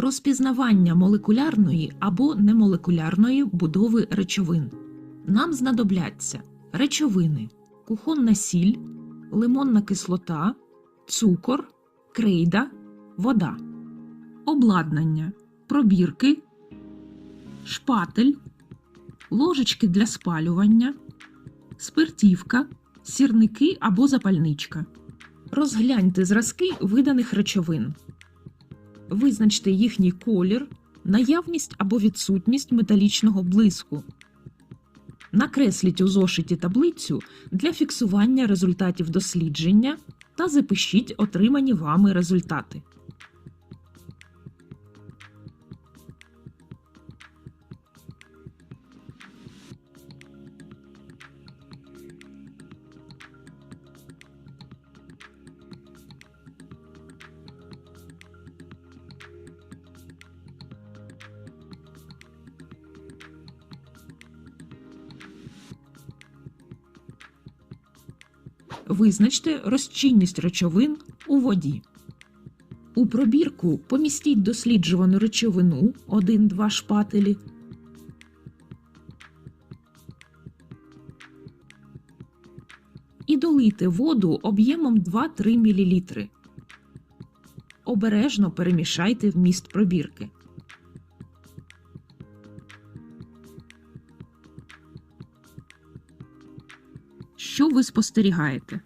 Розпізнавання молекулярної або немолекулярної будови речовин. Нам знадобляться речовини, кухонна сіль, лимонна кислота, цукор, крейда, вода, обладнання, пробірки, шпатель, ложечки для спалювання, спиртівка, сірники або запальничка. Розгляньте зразки виданих речовин. Визначте їхній колір, наявність або відсутність металічного блиску. Накресліть у зошиті таблицю для фіксування результатів дослідження та запишіть отримані вами результати. Визначте розчинність речовин у воді. У пробірку помістіть досліджувану речовину 1-2 шпателі. І долийте воду об'ємом 2-3 мл. Обережно перемішайте вміст пробірки. Що ви спостерігаєте?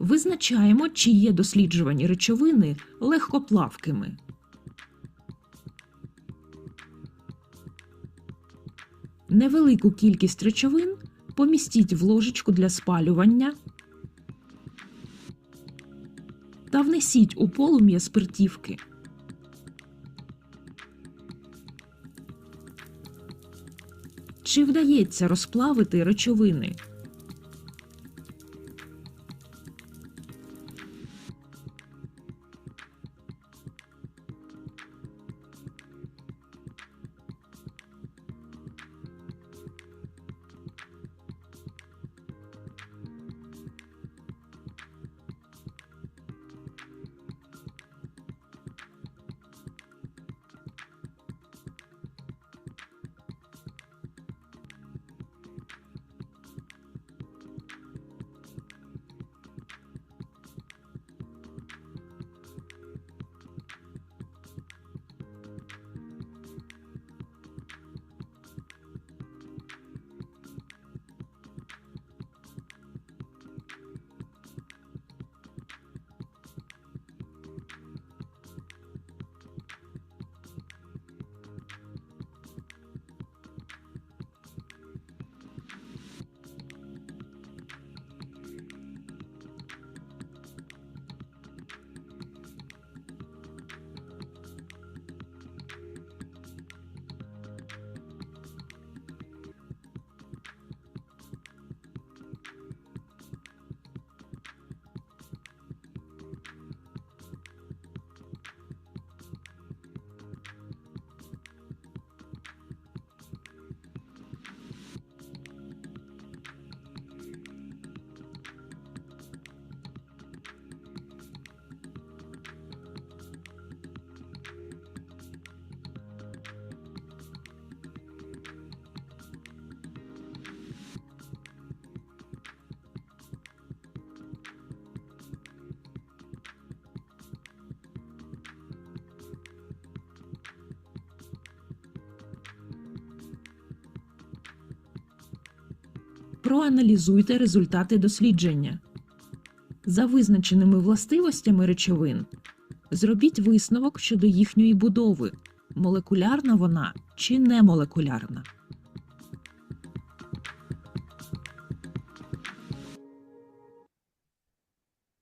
Визначаємо, чи є досліджувані речовини легкоплавкими. Невелику кількість речовин помістіть в ложечку для спалювання та внесіть у полум'я спиртівки. Чи вдається розплавити речовини? Проаналізуйте результати дослідження. За визначеними властивостями речовин зробіть висновок щодо їхньої будови, молекулярна вона чи не молекулярна.